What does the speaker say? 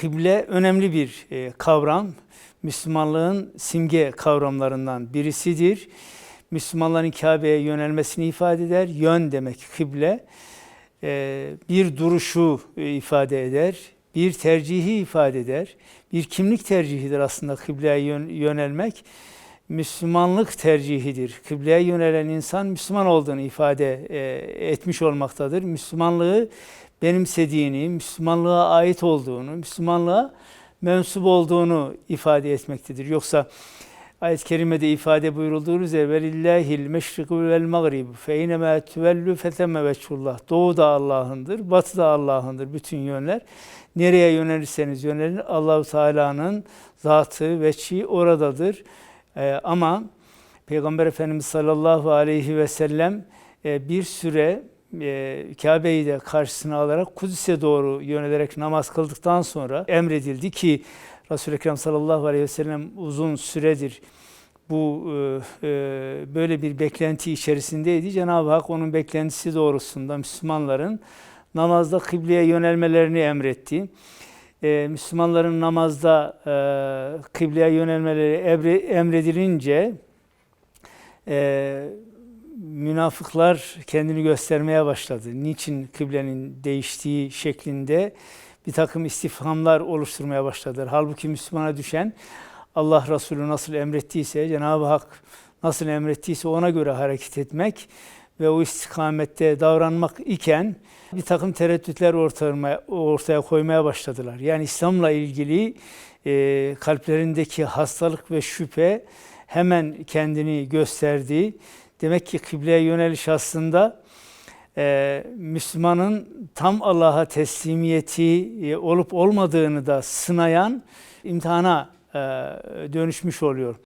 Kıble önemli bir e, kavram. Müslümanlığın simge kavramlarından birisidir. Müslümanların Kabe'ye yönelmesini ifade eder. Yön demek kıble. E, bir duruşu e, ifade eder. Bir tercihi ifade eder. Bir kimlik tercihidir aslında kıbleye yön- yönelmek. Müslümanlık tercihidir. Kıbleye yönelen insan Müslüman olduğunu ifade etmiş olmaktadır. Müslümanlığı benimsediğini, Müslümanlığa ait olduğunu, Müslümanlığa mensup olduğunu ifade etmektedir. Yoksa ayet-i kerimede ifade buyurulduğu üzere velillahil meşriku vel mağrib fe inema tuvellü fetemme. Doğu da Allah'ındır, batı da Allah'ındır bütün yönler. Nereye yönelirseniz yönelin Allahu Teala'nın zatı veçhi oradadır. Ee, ama Peygamber Efendimiz sallallahu aleyhi ve sellem e, bir süre e, Kabe'yi de karşısına alarak Kudüs'e doğru yönelerek namaz kıldıktan sonra emredildi ki Resul-i Ekrem sallallahu aleyhi ve sellem uzun süredir bu e, e, böyle bir beklenti içerisindeydi. Cenab-ı Hak onun beklentisi doğrusunda Müslümanların namazda kıbleye yönelmelerini emretti. E, Müslümanların namazda e, kıbleye yönelmeleri emre- emredilince e, münafıklar kendini göstermeye başladı. Niçin kıblenin değiştiği şeklinde bir takım istifhamlar oluşturmaya başladılar. Halbuki Müslümana düşen Allah Resulü nasıl emrettiyse, Cenab-ı Hak nasıl emrettiyse ona göre hareket etmek ve o istikamette davranmak iken bir takım tereddütler ortaya, koymaya başladılar. Yani İslam'la ilgili e, kalplerindeki hastalık ve şüphe hemen kendini gösterdi. Demek ki kıbleye yöneliş aslında e, Müslümanın tam Allah'a teslimiyeti e, olup olmadığını da sınayan imtihana e, dönüşmüş oluyor.